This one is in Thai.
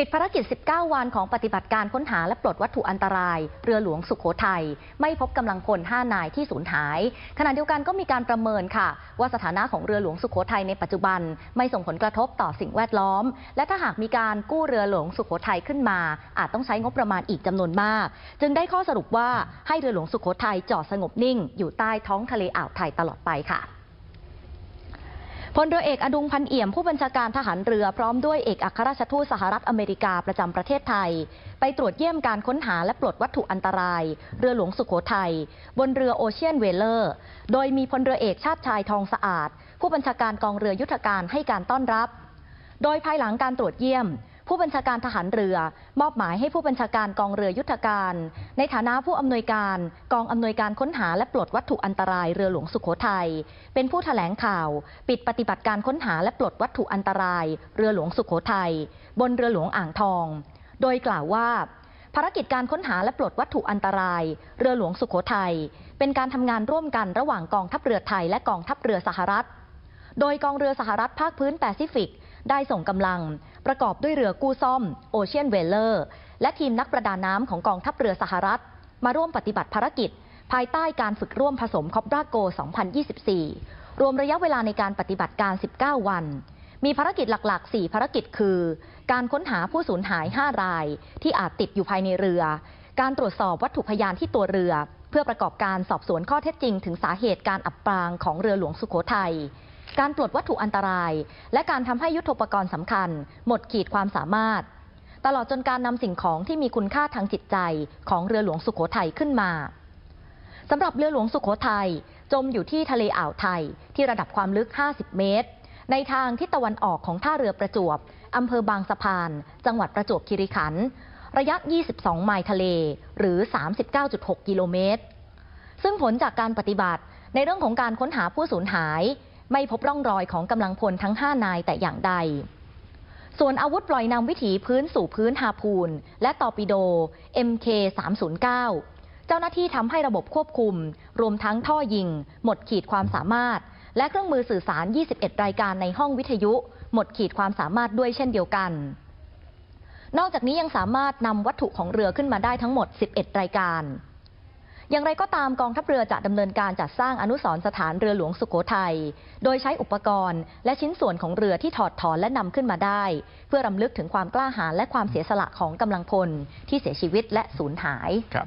ปิดภารกิจ 19 วันของปฏิบัติการค้นหาและปลดวัตถุอันตราย เรือหลวงสุขโขทัย ไม่พบกำลังพล 5 นายที่สูญหาย ขณะเดียวกันก็มีการประเมินค่ะ ว่าสถานะของเรือหลวงสุขโขทัยในปัจจุบัน ไม่ส่งผลกระทบต่อสิ่งแวดล้อม และถ้าหากมีการกู้เรือหลวงสุขโขทัยขึ้นมา อาจต้องใช้งบประมาณอีกจำนวนมาก จึงได้ข้อสรุปว่าให้เรือหลวงสุขโขทัยจอดสงบนิ่ง อยู่ใต้ท้องทะเลอ่าวไทยตลอดไปค่ะ พลเรือเอกอดุงพันเอี่ยมผู้บัญชาการทหารเรือพร้อมด้วยเอกอัครราชทูตสหรัฐอเมริกาประจำประเทศไทย ไปตรวจเยี่ยมการค้นหาและปลดวัตถุอันตราย เรือหลวงสุขโขทัยบนเรือโอเชียนเวเลอร์ โดยมีพลเรือเอกชาติชายทองสะอาด ผู้บัญชาการกองเรือยุทธการให้การต้อนรับ โดยภายหลังการตรวจเยี่ยม ผู้บัญชาการทหารเรือ มอบหมายให้ผู้บัญชาการกองเรือยุทธการ ในฐานะผู้อำนวยการกองอำนวยการค้นหาและปลดวัตถุอันตรายเรือหลวงสุขโขทัยเป็นผู้แถลงข่าว ปิดปฏิบัติการค้นหาและปลดวัตถุอันตราย เรือหลวงสุขโขทัยบนเรือหลวงอ่างทอง โดยกล่าวว่าภารกิจการค้นหาและปลดวัตถุอันตราย เรือหลวงสุขโขทัยเป็นการทำงานร่วมกันระหว่างกองทัพเรือไทยและกองทัพเรือสหรัฐ โดยกองเรือสหรัฐภาคพื้นแปซิฟิก ได้ส่งกำลัง ประกอบด้วยเรือกู้ซ่อมโอเชียนเวลเลอร์และทีมนักประดาน้ำของกองทัพเรือสหรัฐ มาร่วมปฏิบัติภารกิจ ภายใต้การฝึกร่วมผสมคอปราโก 2024 รวมระยะเวลาในการปฏิบัติการ 19 วัน มีภารกิจหลัก ๆ 4 ภารกิจคือ การค้นหาผู้สูญหาย 5 ราย ที่อาจติดอยู่ภายในเรือ การตรวจสอบวัตถุพยานที่ตัวเรือ เพื่อประกอบการสอบสวนข้อเท็จจริง ถึงสาเหตุการอับปางของเรือหลวงสุโขทัย การปลดวัตถุอันตราย และการทำให้ยุทโธปกรณ์สำคัญ หมดขีดความสามารถ ตลอดจนการนำสิ่งของที่มีคุณค่าทางจิตใจของเรือหลวงสุโขทัยขึ้นมาสำหรับเรือหลวงสุโขทัยจมอยู่ที่ทะเลอ่าวไทย ที่ระดับความลึก 50 เมตร ในทางทิศตะวันออกของท่าเรือประจวบอำเภอบางสะพาน จังหวัดประจวบคีรีขันธ์ระยะ 22 ไมล์ทะเล หรือ 39.6 กิโลเมตร ซึ่งผลจากการปฏิบัติในเรื่องของการค้นหาผู้สูญหาย ไม่พบร่องรอยของกำลังพลทั้ง 5 นายแต่อย่างใด ส่วนอาวุธปล่อยนำวิถีพื้นสู่พื้นฮาพูน และตอปิโด MK 309 เจ้าหน้าที่ทำให้ระบบควบคุม รวมทั้งท่อยิง หมดขีดความสามารถ และเครื่องมือสื่อสาร 21 รายการในห้องวิทยุ หมดขีดความสามารถด้วยเช่นเดียวกัน นอกจากนี้ยังสามารถนำวัตถุของเรือขึ้นมาได้ทั้งหมด 11 รายการ อย่างไรก็ตามกองทัพเรือจะดำเนินการจัดสร้างอนุสรณ์สถานเรือหลวงสุโขทัย โดยใช้อุปกรณ์ และชิ้นส่วนของเรือที่ถอดถอนและนำขึ้นมาได้ เพื่อรำลึกถึงความกล้าหาญและความเสียสละของกำลังพลที่เสียชีวิตและสูญหายครับ